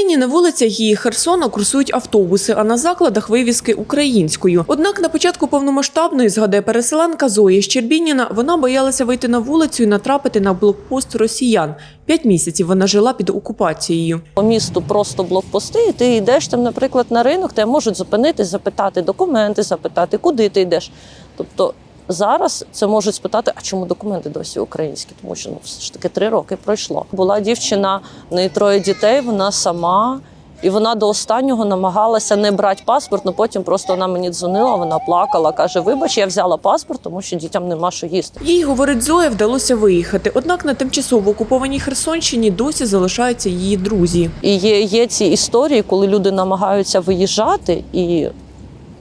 Нині на вулицях її Херсона курсують автобуси, а на закладах вивіски українською. Однак на початку повномасштабної, згадує переселенка Зоя Щербініна, вона боялася вийти на вулицю і натрапити на блокпост росіян. П'ять місяців вона жила під окупацією. По місту просто блокпости, і ти йдеш там, наприклад, на ринок, тебе можуть зупинити, запитати документи, запитати, куди ти йдеш. Тобто зараз це можуть спитати, а чому документи досі українські? Тому що ну все ж таки три роки пройшло. Була дівчина, в неї троє дітей, вона сама. І вона до останнього намагалася не брати паспорт, але потім просто вона мені дзвонила, вона плакала, каже: Вибач, я взяла паспорт, тому що дітям нема що їсти. Їй, говорить Зоя, вдалося виїхати. Однак на тимчасово окупованій Херсонщині досі залишаються її друзі. І є, є ці історії, коли люди намагаються виїжджати і,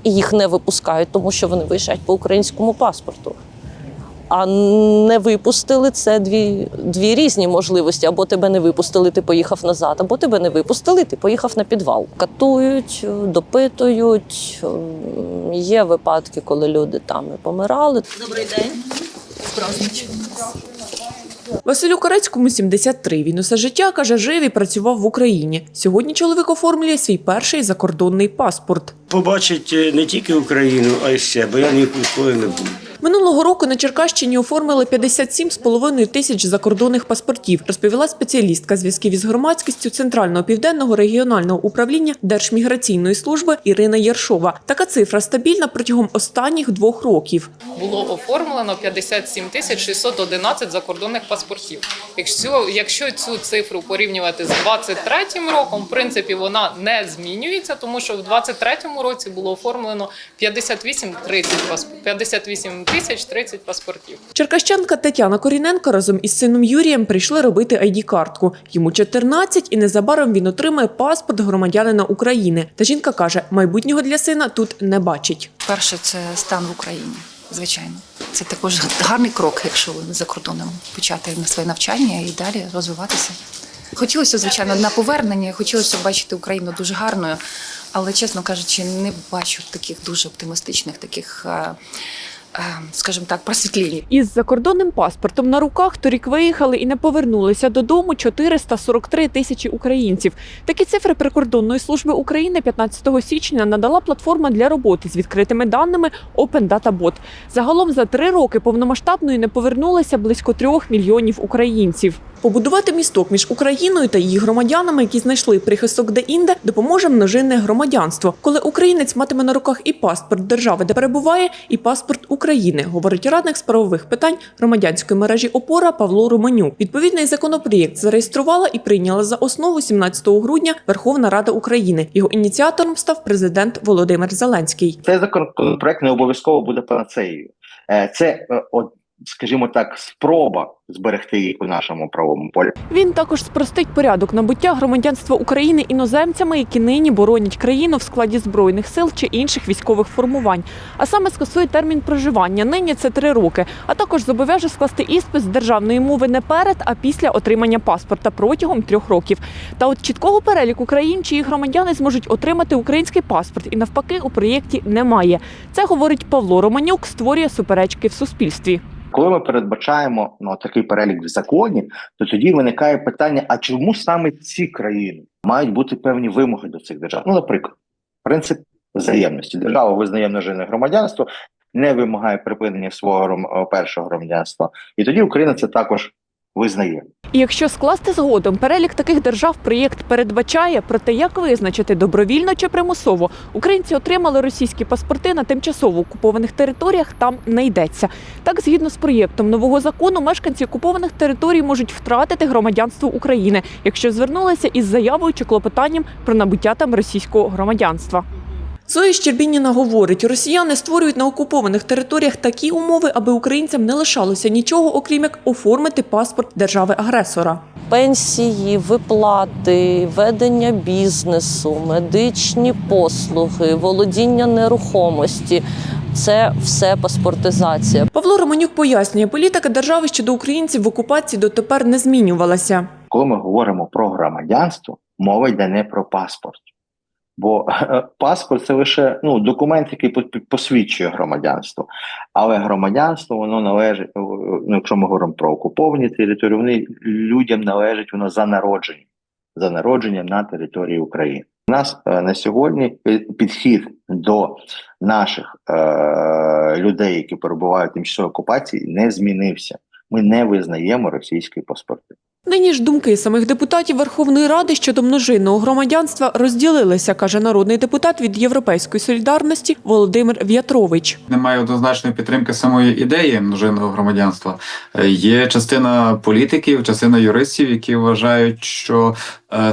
і їх не випускають, тому що вони виїжджають по українському паспорту. А не випустили це дві, дві різні можливості. Або тебе не випустили, ти поїхав назад, або тебе не випустили, ти поїхав на підвал. Катують, допитують. Є випадки, коли люди там і помирали. Добрий день. Василю Корецькому 73. Він усе життя, каже, жив і працював в Україні. Сьогодні чоловік оформлює свій перший закордонний паспорт. побачить е, не тільки Україну, а й себе. бо я ніколи не був. Минулого року на Черкащині оформили 57,5 тисяч закордонних паспортів, розповіла спеціалістка зв'язків із громадськістю Центрального південного регіонального управління Держміграційної служби Ірина Єршова. Така цифра стабільна протягом останніх двох років. було оформлено 57 тисяч 611 закордонних паспортів. Якщо, якщо цю цифру порівнювати з 23 роком, в принципі, вона не змінюється, тому що в 23 році було оформлено 58 30 пасп- 58 тисяч 30 паспортів. Черкащанка Тетяна Коріненко разом із сином Юрієм прийшли робити ID-картку. Йому 14 і незабаром він отримає паспорт громадянина України. Та жінка каже, майбутнього для сина тут не бачить. Перше, це стан в Україні, звичайно. Це також гарний крок, якщо ви за кордоном почати на своє навчання і далі розвиватися. Хотілося, звичайно, на повернення, хотілося бачити Україну дуже гарною, але, чесно кажучи, не бачу таких дуже оптимістичних, таких, е, скажімо так, просвітлінь. Із закордонним паспортом на руках торік виїхали і не повернулися додому 443 тисячі українців. Такі цифри прикордонної служби України 15 січня надала платформа для роботи з відкритими даними Open Data Bot. Загалом за три роки повномасштабної не повернулися близько трьох мільйонів українців. Побудувати місток між Україною та її громадянами, які знайшли прихисток де-інде, допоможе множинне громадянство. Коли українець матиме на руках і паспорт держави, де перебуває, і паспорт України, говорить радник з правових питань громадянської мережі ОПОРА Павло Романюк. Відповідний законопроєкт зареєструвала і прийняла за основу 17 грудня Верховна Рада України. Його ініціатором став президент Володимир Зеленський. Цей законопроект не обов'язково буде панацеєю. Е, Це, е, скажімо так, спроба зберегти їх у нашому правовому полі. Він також спростить порядок набуття громадянства України іноземцями, які нині боронять країну в складі збройних сил чи інших військових формувань. А саме скасує термін проживання. Нині це три роки. А також зобов'яже скласти іспит з державної мови не перед, а після отримання паспорта протягом трьох років. Та от чіткого переліку країн, чиї громадяни зможуть отримати український паспорт, і навпаки у проєкті немає. Це говорить Павло Романюк, створює суперечки в суспільстві. Коли ми передбачаємо ну, такий перелік в законі, то тоді виникає питання: а чому саме ці країни мають бути певні вимоги до цих держав? Ну, наприклад, принцип взаємності. Держава визнає множинне громадянство, не вимагає припинення свого першого громадянства, і тоді Україна це також визнає. І якщо скласти згодом перелік таких держав, проєкт передбачає про те, як визначити добровільно чи примусово. Українці отримали російські паспорти на тимчасово окупованих територіях. Там не йдеться. Так, згідно з проєктом нового закону, мешканці окупованих територій можуть втратити громадянство України, якщо звернулися із заявою чи клопотанням про набуття там російського громадянства. Зоя Щербініна говорить, росіяни створюють на окупованих територіях такі умови, аби українцям не лишалося нічого, окрім як оформити паспорт держави-агресора. Пенсії, виплати, ведення бізнесу, медичні послуги, володіння нерухомості це все паспортизація. Павло Романюк пояснює, політика держави щодо українців в окупації дотепер не змінювалася. Коли ми говоримо про громадянство, мова йде не про паспорт. Бо е, паспорт це лише ну, документ, який посвідчує громадянство. Але громадянство воно належить, е, ну, якщо ми говоримо про окуповані території, вони людям належать воно за народженням. за народженням на території України. У нас е, на сьогодні підхід до наших е, людей, які перебувають в тимчасовій окупації, не змінився. Ми не визнаємо російські паспорти. Нині ж думки самих депутатів Верховної Ради щодо множинного громадянства розділилися, каже народний депутат від Європейської солідарності Володимир В'ятрович. Немає однозначної підтримки самої ідеї множинного громадянства. Е, Є частина політиків, частина юристів, які вважають, що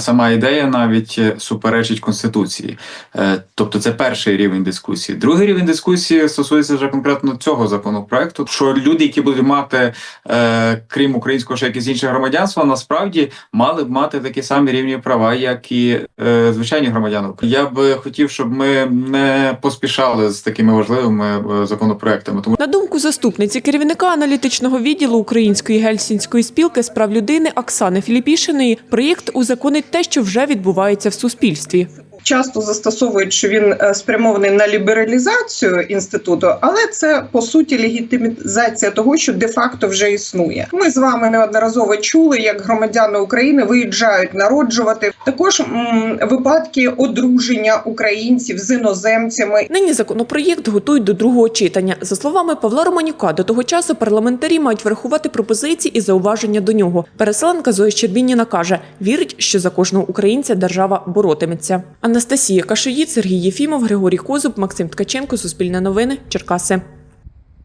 сама ідея навіть е, суперечить конституції. Е, Тобто, це перший рівень дискусії. Другий рівень дискусії стосується вже конкретно цього законопроекту. Що люди, які будуть мати е, крім українського ще якісь інші громадянства, насправді мали б мати такі самі рівні права, як і е, звичайні громадяни. Я би хотів, щоб ми не поспішали з такими важливими е, законопроектами, тому На думку заступниці керівника аналітичного відділу Української гельсінської спілки з прав людини Оксани Філіпішиної, проєкт узаконить те, що вже відбувається в суспільстві. часто застосовують, що він е, спрямований на лібералізацію інституту, але це по суті легітимізація того, що де-факто вже існує. Ми з вами неодноразово чули, як громадяни України виїжджають народжувати. Також м, випадки одруження українців з іноземцями Нині законопроєкт готують до другого читання. За словами Павла Романюка, до того часу парламентарі мають врахувати пропозиції і зауваження до нього. Переселенка Зоя Щербініна каже, вірить, що за кожного українця держава боротиметься. Анастасія Кашоїд, Сергій Єфімов, Григорій Козуб, Максим Ткаченко, Суспільне новини, Черкаси.